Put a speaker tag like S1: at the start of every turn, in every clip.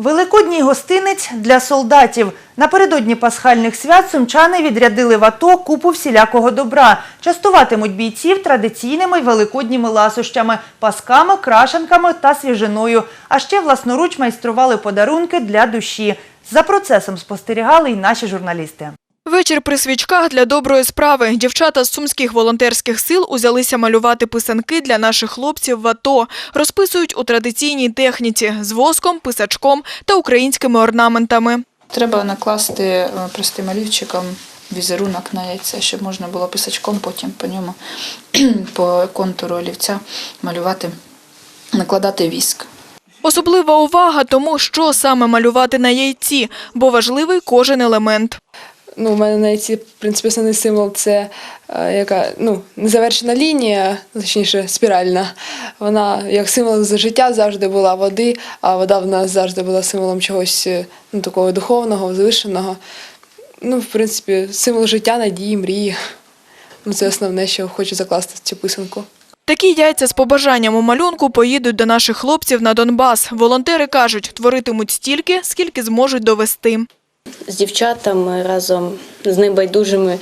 S1: Великодній гостинець для солдатів. Напередодні пасхальних свят сумчани відрядили в АТО купу всілякого добра. Частуватимуть бійців традиційними великодніми ласощами, пасками, крашенками та свіжиною. А ще власноруч майстрували подарунки для душі. За процесом спостерігали й наші журналісти.
S2: Вечір при свічках для доброї справи. Дівчата з сумських волонтерських сил узялися малювати писанки для наших хлопців в АТО. Розписують у традиційній техніці з воском, писачком та українськими орнаментами.
S3: Треба накласти е, простим олівчиком візерунок на яйце, щоб можна було писачком потім по ньому, по контуру олівця малювати, накладати віск.
S2: Особлива увага тому, що саме малювати на яйці, бо важливий кожен елемент.
S4: Ну, у мене на яйці, в принципі, основний символ це е, яка ну, незавершена лінія, точніше, спіральна. Вона як символ за життя завжди була води, а вода в нас завжди була символом чогось е, ну, такого духовного, возвишеного. Ну, в принципі, символ життя, надії, мрії. Ну, це основне, що хочу закласти в цю писанку.
S2: Такі яйця з побажанням у малюнку поїдуть до наших хлопців на Донбас. Волонтери кажуть, творитимуть стільки, скільки зможуть довести.
S5: З дівчатами разом з небайдужими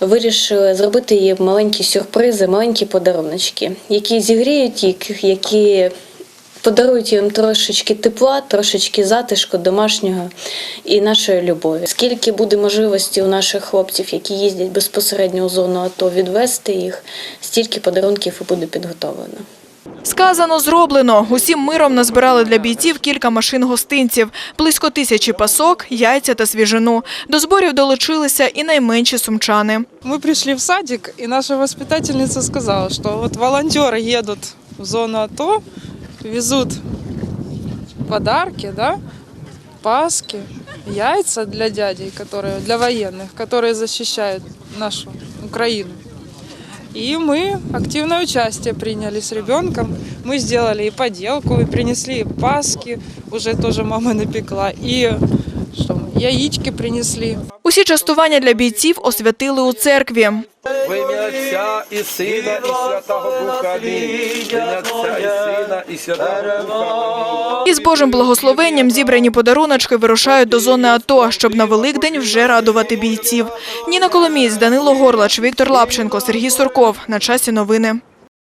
S5: вирішили зробити їм маленькі сюрпризи, маленькі подаруночки, які зігріють їх, які подарують їм трошечки тепла, трошечки затишку домашнього і нашої любові. Скільки буде можливості у наших хлопців, які їздять безпосередньо у зону АТО, відвести їх, стільки подарунків і буде підготовлено.
S2: Сказано, зроблено. Усім миром назбирали для бійців кілька машин гостинців, близько тисячі пасок, яйця та свіжину. До зборів долучилися і найменші сумчани.
S6: Мы пришли в садик, и наша воспитательница сказала, что вот волонтеры едут в зону АТО, везут подарки, да, паски, яйца для дядей, которые, для военных, которые защищают нашу Украину. И мы активное участие приняли с ребенком. Мы сделали и поделку, и принесли паски, уже тоже мама напекла, и яички принесли.
S2: Усі частування для бійців освятили у церкві.
S7: В ім'я Отця і Сина, і Святого Духа. Амінь. В ім'я Отця і Сина, і Святого Духа. Амінь.
S2: Із Божим благословенням зібрані подаруночки вирушають до зони АТО, щоб на Великдень вже радувати бійців. Ніна Коломієць, Данило Горлач, Віктор Лапченко, Сергій Сурков. На часі новини.